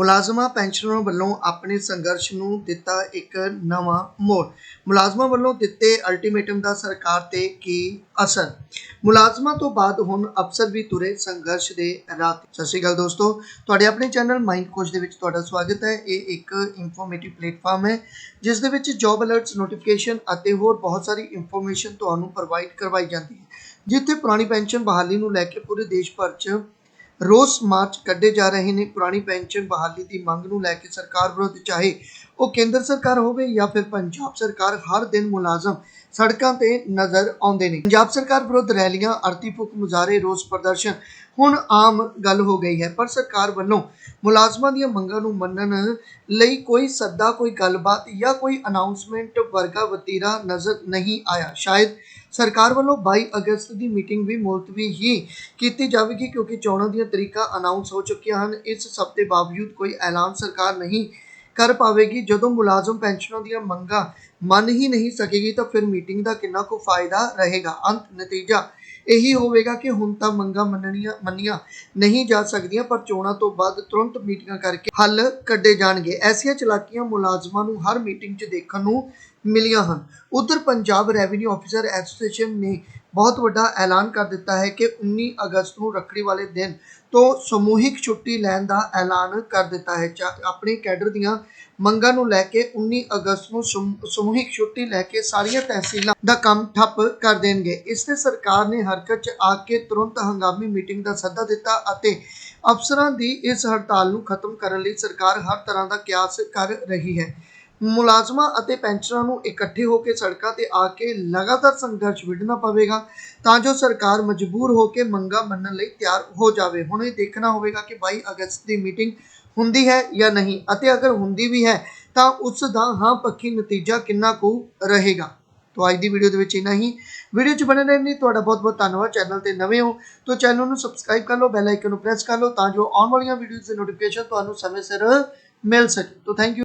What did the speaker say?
ਮੁਲਾਜ਼ਮਾਂ ਪੈਨਸ਼ਨਰਾਂ ਵੱਲੋਂ ਆਪਣੇ ਸੰਘਰਸ਼ ਨੂੰ ਦਿੱਤਾ ਇੱਕ ਨਵਾਂ ਮੋੜ। ਮੁਲਾਜ਼ਮਾਂ ਵੱਲੋਂ ਦਿੱਤੇ ਅਲਟੀਮੇਟਮ ਦਾ ਸਰਕਾਰ ਤੇ ਕੀ ਅਸਰ? ਮੁਲਾਜ਼ਮਾਂ ਤੋਂ ਬਾਅਦ ਹੁਣ ਅਫਸਰ ਵੀ ਤੁਰੇ ਸੰਘਰਸ਼ ਦੇ ਰਾਹ ਤੇ। ਸਤਿ ਸ਼੍ਰੀ ਅਕਾਲ ਦੋਸਤੋ, ਤੁਹਾਡੇ ਆਪਣੇ ਚੈਨਲ ਮਾਈਂਡ ਕੋਚ ਦੇ ਵਿੱਚ ਤੁਹਾਡਾ ਸਵਾਗਤ ਹੈ। ਇਹ ਇੱਕ ਇਨਫੋਰਮੇਟਿਵ ਪਲੇਟਫਾਰਮ ਹੈ, ਜਿਸ ਦੇ ਵਿੱਚ ਜੌਬ ਅਲਰਟਸ ਨੋਟੀਫਿਕੇਸ਼ਨ ਅਤੇ ਹੋਰ ਬਹੁਤ ਸਾਰੀ ਇਨਫੋਰਮੇਸ਼ਨ ਤੁਹਾਨੂੰ ਪ੍ਰੋਵਾਈਡ ਕਰਵਾਈ ਜਾਂਦੀ ਹੈ। ਜਿੱਥੇ ਪੁਰਾਣੀ ਪੈਨਸ਼ਨ ਬਹਾਲੀ ਨੂੰ ਲੈ ਕੇ ਪੂਰੇ ਦੇਸ਼ ਭਰ 'ਚ ਰੋਸ ਮਾਰਚ ਕੱਢੇ ਜਾ ਰਹੇ ਨੇ। ਪੁਰਾਣੀ ਪੈਨਸ਼ਨ ਬਹਾਲੀ ਦੀ ਮੰਗ ਨੂੰ ਲੈ ਕੇ ਸਰਕਾਰ ਵਿਰੁੱਧ ਚਾਹੇ ਉਹ ਕੇਂਦਰ ਸਰਕਾਰ ਹੋਵੇ ਜਾਂ ਫਿਰ ਪੰਜਾਬ ਸਰਕਾਰ ਹਰ ਦਿਨ ਮੁਲਾਜ਼ਮ ਸੜਕਾਂ ਤੇ ਨਜ਼ਰ ਆਉਂਦੇ ਨੇ। ਪੰਜਾਬ ਸਰਕਾਰ ਵਿਰੁੱਧ ਰੈਲੀਆਂ ਅਰਥੀ ਭੁੱਖ ਮੁਜ਼ਾਹਰੇ, ਰੋਸ ਪ੍ਰਦਰਸ਼ਨ ਹੁਣ ਆਮ ਗੱਲ ਹੋ ਗਈ ਹੈ, ਪਰ ਸਰਕਾਰ ਵੱਲੋਂ ਮੁਲਾਜ਼ਮਾਂ ਦੀਆਂ ਮੰਗਾਂ ਨੂੰ ਮੰਨਣ ਲਈ ਕੋਈ ਸੱਦਾ, ਕੋਈ ਗੱਲਬਾਤ ਜਾਂ ਕੋਈ ਅਨਾਉਂਸਮੈਂਟ ਵਰਗਾ ਵਤੀਰਾ ਨਜ਼ਰ ਨਹੀਂ ਆਇਆ। ਸ਼ਾਇਦ ਸਰਕਾਰ ਵੱਲੋਂ 22 ਅਗਸਤ ਦੀ ਮੀਟਿੰਗ ਵੀ ਮੁਲਤਵੀ ਹੀ ਕੀਤੀ ਜਾਵੇਗੀ ਕਿਉਂਕਿ ਚੋਣਾਂ ਦੀਆਂ ਤਰੀਕਾਂ ਅਨਾਉਂਸ ਹੋ ਚੁੱਕੀਆਂ ਹਨ। ਇਸ ਸਭ ਦੇ ਬਾਵਜੂਦ ਕੋਈ ਐਲਾਨ ਸਰਕਾਰ ਨਹੀਂ ਕਰ ਪਾਵੇਗੀ। ਜਦੋਂ ਮੁਲਾਜ਼ਮ ਪੈਨਸ਼ਨਾਂ ਦੀਆਂ ਮੰਗਾਂ ਮੰਨ ਹੀ ਨਹੀਂ ਸਕੇਗੀ ਤਾਂ ਫਿਰ ਮੀਟਿੰਗ ਦਾ ਕਿੰਨਾ ਕੁ ਫਾਇਦਾ ਰਹੇਗਾ? ਅੰਤ ਨਤੀਜਾ ਇਹੀ ਹੋਵੇਗਾ ਕਿ ਹੁਣ ਤਾਂ ਮੰਗਾਂ ਮੰਨਣੀਆਂ ਮੰਨੀਆਂ ਨਹੀਂ ਜਾ ਸਕਦੀਆਂ, ਪਰ ਚੋਣਾਂ ਤੋਂ ਬਾਅਦ ਤੁਰੰਤ ਮੀਟਿੰਗਾਂ ਕਰਕੇ ਹੱਲ ਕੱਢੇ ਜਾਣਗੇ। ਐਸੀਆਂ ਚਲਾਕੀਆਂ ਮੁਲਾਜ਼ਮਾਂ ਨੂੰ ਹਰ ਮੀਟਿੰਗ 'ਚ ਦੇਖਣ ਨੂੰ ਮਿਲੀਆਂ ਹਨ। ਉਧਰ ਪੰਜਾਬ ਰੈਵਨਿਊ ਆਫੀਸਰ ਐਸੋਸੀਏਸ਼ਨ ਨੇ ਬਹੁਤ ਵੱਡਾ ਐਲਾਨ ਕਰ ਦਿੱਤਾ ਹੈ ਕਿ 19 ਅਗਸਤ ਨੂੰ ਰੱਖੜੀ ਵਾਲੇ ਦਿਨ ਤੋਂ ਸਮੂਹਿਕ ਛੁੱਟੀ ਲੈਣ ਦਾ ਐਲਾਨ ਕਰ ਦਿੱਤਾ ਹੈ। ਚਾ- ਕੈਡਰ ਦੀਆਂ ਮੰਗਾਂ ਨੂੰ ਲੈ ਕੇ 19 ਅਗਸਤ ਨੂੰ ਸਮੂਹਿਕ ਛੁੱਟੀ ਲੈ ਕੇ ਸਾਰੀਆਂ ਤਹਿਸੀਲਾਂ ਦਾ ਕੰਮ ਠੱਪ ਕਰ ਦੇਣਗੇ। ਇਸ ਤੇ ਸਰਕਾਰ ਨੇ ਹਰਕਤ 'ਚ ਆ ਕੇ ਤੁਰੰਤ ਹੰਗਾਮੀ ਮੀਟਿੰਗ ਦਾ ਸੱਦਾ ਦਿੱਤਾ ਅਤੇ ਅਫਸਰਾਂ ਦੀ ਇਸ ਹੜਤਾਲ ਨੂੰ ਖਤਮ ਕਰਨ ਲਈ ਸਰਕਾਰ ਹਰ ਤਰ੍ਹਾਂ ਦਾ ਕਿਆਸ ਕਰ ਰਹੀ ਹੈ। ਮੁਲਾਜ਼ਮਾਂ ਅਤੇ ਪੈਨਸ਼ਨਰਾਂ ਨੂੰ ਇਕੱਠੇ ਹੋ ਕੇ ਸੜਕਾਂ ਤੇ ਆ ਕੇ ਲਗਾਤਾਰ ਸੰਘਰਸ਼ ਵਿੱਢਣਾ ਪਵੇਗਾ, ਤਾਂ ਜੋ ਸਰਕਾਰ ਮਜਬੂਰ ਹੋ ਕੇ ਮੰਗਾਂ ਮੰਨਣ ਲਈ ਤਿਆਰ ਹੋ ਜਾਵੇ। ਹੁਣ ਇਹ ਦੇਖਣਾ ਹੋਵੇਗਾ ਕਿ 22 ਅਗਸਤ ਦੀ ਮੀਟਿੰਗ ਹੁੰਦੀ ਹੈ ਜਾਂ ਨਹੀਂ, ਅਤੇ ਅਗਰ ਹੁੰਦੀ ਵੀ ਹੈ, ਤਾਂ ਉਸ ਦਾ ਹਾਂ ਪੱਖੀ ਨਤੀਜਾ ਕਿੰਨਾ ਕੁ ਰਹੇਗਾ। ਤੋਂ ਅੱਜ ਦੀ ਵੀਡੀਓ ਦੇ ਵਿੱਚ ਇੰਨਾ ਹੀ। ਵੀਡੀਓ 'ਚ ਬਣੇ ਰਹਿਣ ਲਈ ਤੁਹਾਡਾ ਬਹੁਤ ਬਹੁਤ ਧੰਨਵਾਦ। ਚੈਨਲ ਤੇ ਨਵੇਂ ਹੋ, ਤਾਂ ਚੈਨਲ ਨੂੰ ਸਬਸਕ੍ਰਾਈਬ ਕਰ ਲਓ, ਬੈਲ ਆਈਕਨ ਨੂੰ ਪ੍ਰੈਸ ਕਰ ਲਓ, ਤਾਂ ਜੋ ਆਉਣ ਵਾਲੀਆਂ ਵੀਡੀਓਜ਼ ਦੀ ਨੋਟੀਫਿਕੇਸ਼ਨ ਤੁਹਾਨੂੰ ਸਮੇਂ ਸਿਰ ਮਿਲ ਸਕੇ। ਤੋਂ ਥੈਂਕ ਯੂ।